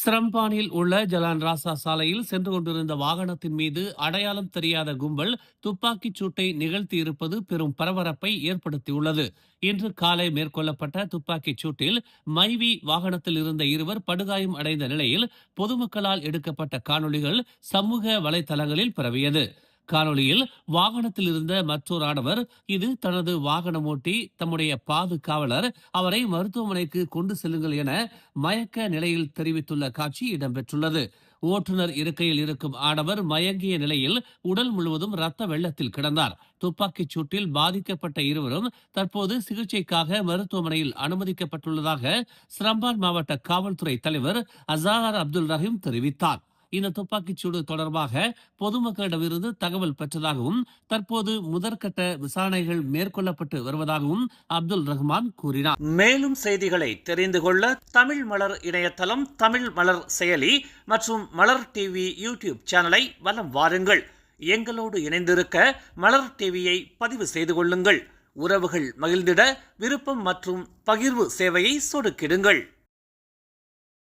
ஸ்ரம்பானில் உள்ள ஜலான் ராசா சாலையில் சென்று கொண்டிருந்த வாகனத்தின் மீது அடையாளம் தெரியாத கும்பல் துப்பாக்கிச் சூட்டை நிகழ்த்தியிருப்பது பெரும் பரபரப்பை ஏற்படுத்தியுள்ளது. இன்று காலை மேற்கொள்ளப்பட்ட துப்பாக்கிச் சூட்டில் மைவி வாகனத்தில் இருந்த இருவர் படுகாயம் அடைந்த நிலையில் பொதுமக்களால் எடுக்கப்பட்ட காணொளிகள் சமூக வலைதளங்களில் பரவியது. காணொளியில் வாகனத்தில் இருந்த மற்றொரு ஆடவர் இது தனது வாகனம் ஓட்டி தம்முடைய பாதுகாவலர் அவரை மருத்துவமனைக்கு கொண்டு செல்லுங்கள் என மயக்க நிலையில் தெரிவித்துள்ள காட்சி இடம்பெற்றுள்ளது. ஓட்டுநர் இருக்கையில் இருக்கும் ஆடவர் மயங்கிய நிலையில் உடல் முழுவதும் ரத்த வெள்ளத்தில் கிடந்தார். துப்பாக்கிச் சூட்டில் பாதிக்கப்பட்ட இருவரும் தற்போது சிகிச்சைக்காக மருத்துவமனையில் அனுமதிக்கப்பட்டுள்ளதாக சிரம்பான் மாவட்ட காவல்துறை தலைவர் அசார் அப்துல் ரஹீம் தெரிவித்தார். இந்த துப்பாக்கிச் சூடு தொடர்பாக பொதுமக்களிடமிருந்து தகவல் பெற்றதாகவும் தற்போது முதற்கட்ட விசாரணைகள் மேற்கொள்ளப்பட்டு வருவதாகவும் அப்துல் ரஹ்மான் கூறினார். மேலும் செய்திகளை தெரிந்து கொள்ள தமிழ் மலர் இணையதளம் தமிழ் மலர் செயலி மற்றும் மலர் டிவி யூடியூப் சேனலை வலம் வாருங்கள். எங்களோடு இணைந்திருக்க மலர் டிவியை பதிவு செய்து கொள்ளுங்கள். உறவுகள் மகிழ்ந்திட விருப்பம் மற்றும் பகிர்வு சேவையை சொடுக்கிடுங்கள்.